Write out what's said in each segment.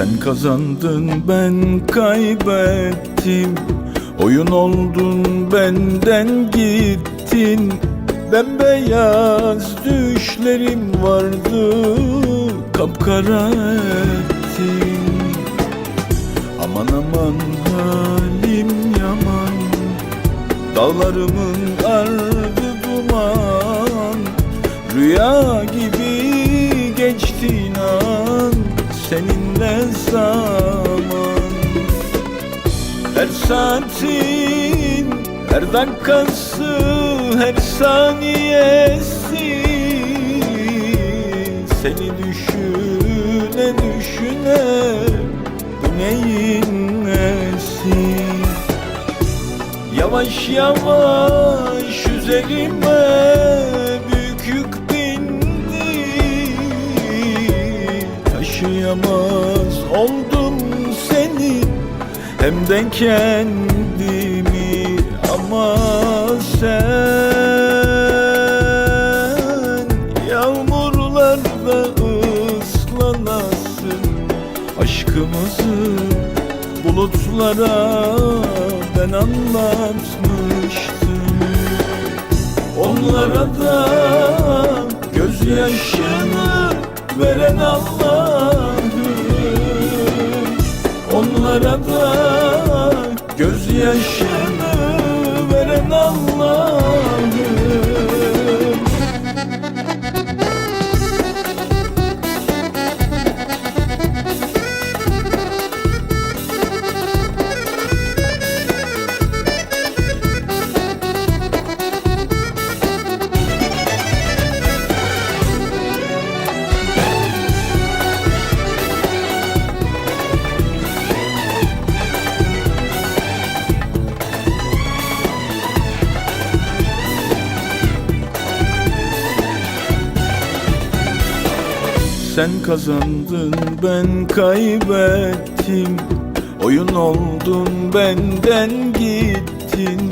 Sen kazandın ben kaybettim. Oyun oldun benden gittin. Bembeyaz düşlerim vardı Kapkara ettin Aman aman halim yaman. Dağlarımın ardı duman. Rüya gibi geçti inan. Seninle zaman. Her saatin Her dakikası Her saniyesi. Seni düşüne düşüne Bu neyin nesi? Yavaş yavaş üzerime büyük yük bindi. Taşıyamaz oldum seni hem de kendimi Ama sen yağmurlarda ıslanasın. Aşkımızı bulutlara ben anlatmıştım. Onlara da gözyaşını veren Allah'ım Onlara da gözyaşını Sen kazandın ben kaybettim. Oyun oldun benden gittin.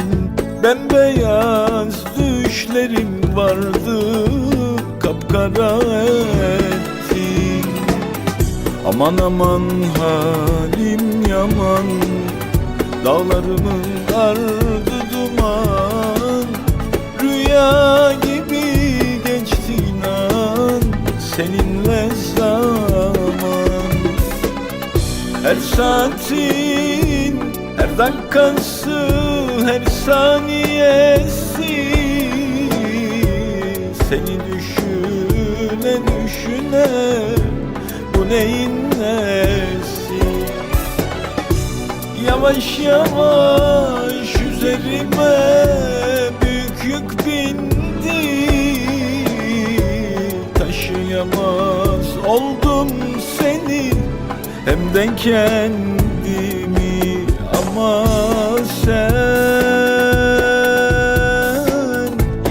Bembeyaz düşlerim vardı Kapkara ettin Aman aman halim yaman Dağlarımın ardı Her saatin Her dakikası Her saniyesi. Seni düşüne düşüne Bu neyin nesi? Yavaş yavaş üzerime büyük yük bindi. Taşıyamaz oldum seni hem de kendimi Ama sen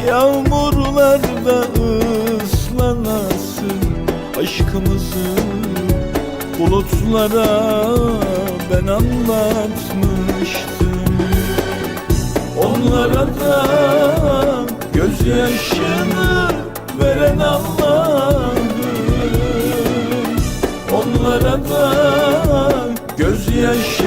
yağmurlarda ıslanasın Aşkımızı bulutlara ben anlatmıştım. Onlara da gözyaşını veren Allah Dağlara da gözyaşı